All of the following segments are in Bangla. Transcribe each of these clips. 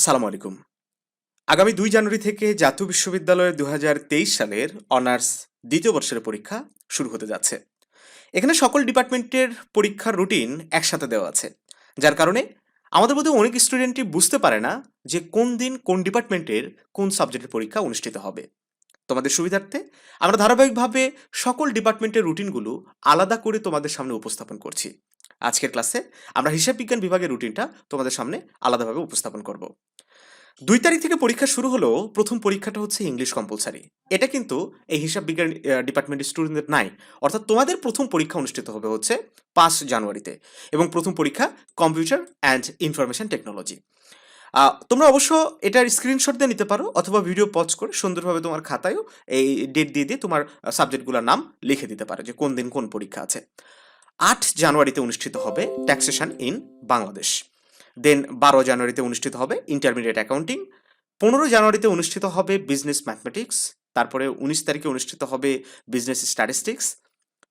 আসসালামু আলাইকুম। আগামী দুই জানুয়ারি থেকে জাতীয় বিশ্ববিদ্যালয়ের দু হাজার তেইশ সালের অনার্স দ্বিতীয় বর্ষের পরীক্ষা শুরু হতে যাচ্ছে। এখানে সকল ডিপার্টমেন্টের পরীক্ষার রুটিন একসাথে দেওয়া আছে। যার কারণে আমাদের মধ্যে অনেক স্টুডেন্টই বুঝতে পারে না যে কোন দিন কোন ডিপার্টমেন্টের কোন সাবজেক্টের পরীক্ষা অনুষ্ঠিত হবে। তোমাদের সুবিধার্থে আমরা ধারাবাহিকভাবে সকল ডিপার্টমেন্টের রুটিনগুলো আলাদা করে তোমাদের সামনে উপস্থাপন করছি। আজকের ক্লাসে আমরা হিসাব বিজ্ঞান বিভাগের রুটিনটা তোমাদের সামনে আলাদাভাবে উপস্থাপন করব। দুই তারিখ থেকে পরীক্ষা শুরু হলেও প্রথম পরীক্ষাটা হচ্ছে ইংলিশ কম্পালসারি এটা কিন্তু এই হিসাব বিজ্ঞান ডিপার্টমেন্টের স্টুডেন্টদের নাই। অর্থাৎ তোমাদের প্রথম পরীক্ষা অনুষ্ঠিত হবে হচ্ছে পাঁচ জানুয়ারিতে এবং প্রথম পরীক্ষা কম্পিউটার অ্যান্ড ইনফরমেশন টেকনোলজি তোমরা অবশ্য এটার স্ক্রিনশট দিয়ে নিতে পারো অথবা ভিডিও পজ করে সুন্দরভাবে তোমার খাতায়ও এই ডেট দিয়ে দিয়ে তোমার সাবজেক্টগুলোর নাম লিখে দিতে পারো যে কোন দিন কোন পরীক্ষা আছে। আট জানুয়ারিতে অনুষ্ঠিত হবে ট্যাক্সেশন ইন বাংলাদেশ দেন বারো জানুয়ারিতে অনুষ্ঠিত হবে ইন্টারমিডিয়েট অ্যাকাউন্টিং পনেরো জানুয়ারিতে অনুষ্ঠিত হবে বিজনেস ম্যাথমেটিক্স তারপরে উনিশ তারিখে অনুষ্ঠিত হবে বিজনেস স্ট্যাটিস্টিক্স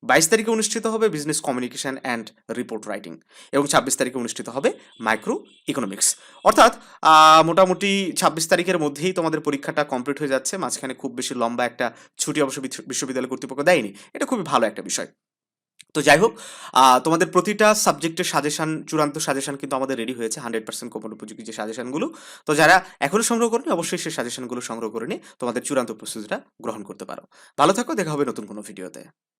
বাইশ তারিখে অনুষ্ঠিত হবে business communication and report writing এবং ছাব্বিশ তারিখে অনুষ্ঠিত হবে মাইক্রো ইকোনমিক্স অর্থাৎ মোটামুটি ছাব্বিশ তারিখের মধ্যেই তোমাদের পরীক্ষাটা কমপ্লিট হয়ে যাচ্ছে। মাঝখানে খুব বেশি লম্বা একটা ছুটি অবশ্য বিশ্ববিদ্যালয় কর্তৃপক্ষ দেয়নি। এটা খুবই ভালো একটা বিষয়। তো যাই হোক তোমাদের প্রতিটা সাবজেক্টের সাজেশান চূড়ান্ত সাজেশান কিন্তু আমাদের রেডি হয়েছে হান্ড্রেড পার্সেন্ট কোমন উপযোগী যে সাজেশানগুলো তো যারা এখনও সংগ্রহ করেনি, অবশ্যই সেই সাজেশানগুলো সংগ্রহ করে নিয়ে তোমাদের চূড়ান্ত প্রস্তুতিটা গ্রহণ করতে পারো। ভালো থাকো, দেখা হবে নতুন কোনো ভিডিওতে